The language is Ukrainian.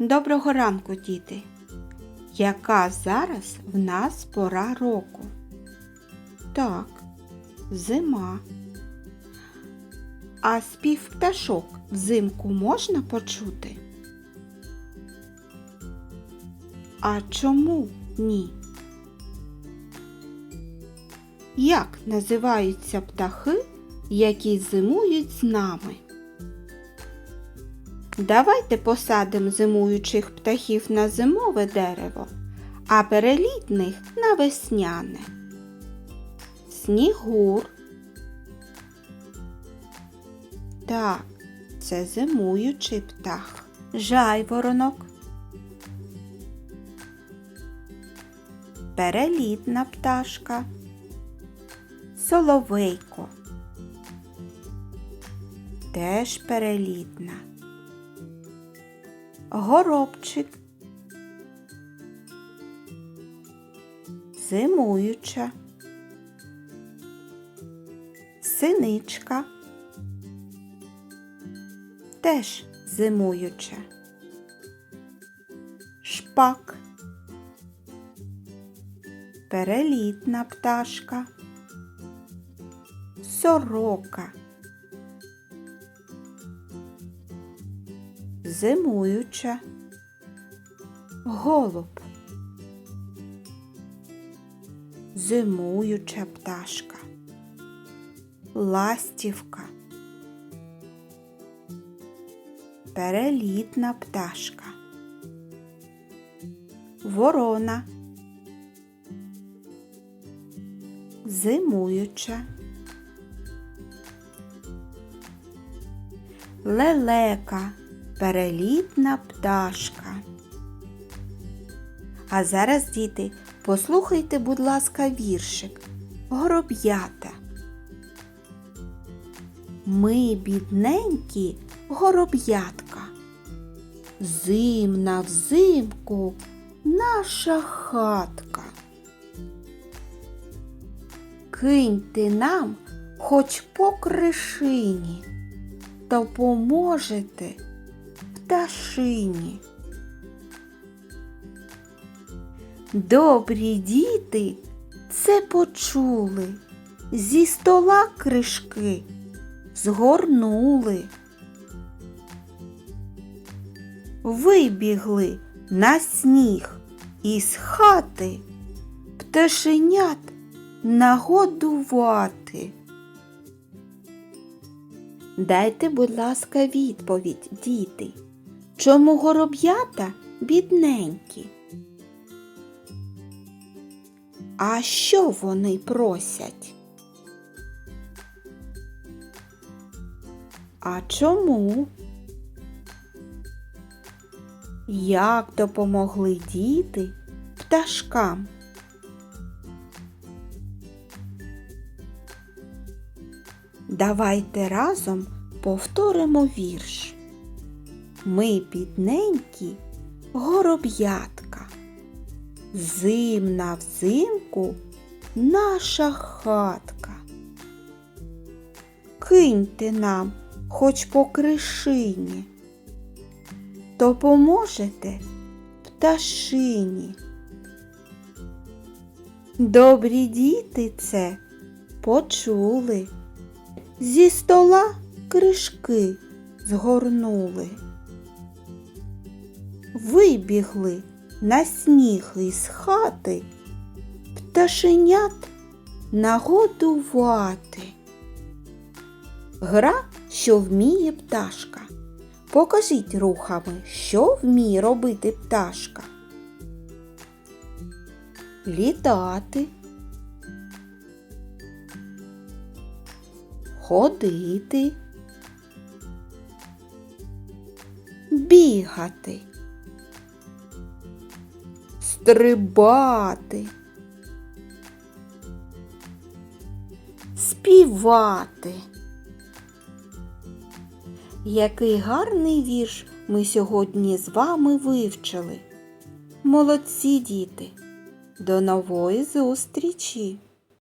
Доброго ранку, діти! Яка зараз в нас пора року? Так, зима. А спів пташок взимку можна почути? А чому ні? Як називаються птахи, які зимують з нами? Давайте посадимо зимуючих птахів на зимове дерево, а перелітних на весняне. Снігур. Так, це зимуючий птах. Жайворонок. Перелітна пташка. Соловейко. Теж перелітна. Горобчик. Зимуюча. Синичка. Теж зимуюча. Шпак. Перелітна пташка. Сорока. Зимуюча. Голуб. Зимуюча пташка. Ластівка. Перелітна пташка. Ворона. Зимуюча. Лелека. Перелітна пташка. А зараз, діти, послухайте, будь ласка, віршик. Гороб'ята. Ми, бідненькі, гороб'ятка. Зимна взимку наша хатка. Киньте нам хоч по кришині, то поможете пташині. Добрі діти це почули, зі стола кришки згорнули. Вибігли на сніг із хати пташенят нагодувати. Дайте, будь ласка, відповідь, діти. Чому гороб'ята бідненькі? А що вони просять? А чому? Як допомогли діти пташкам? Давайте разом повторимо вірш. Ми бідненькі гороб'ятка. Зимна взимку наша хатка. Киньте нам хоч по кришині, то поможете пташині. Добрі діти це почули, зі стола кришки згорнули. Вибігли на сніг із хати пташенят нагодувати. Гра, що вміє пташка. Покажіть рухами, що вміє робити пташка. Літати, ходити, бігати, стрибати, співати. Який гарний вірш ми сьогодні з вами вивчили. Молодці діти! До нової зустрічі!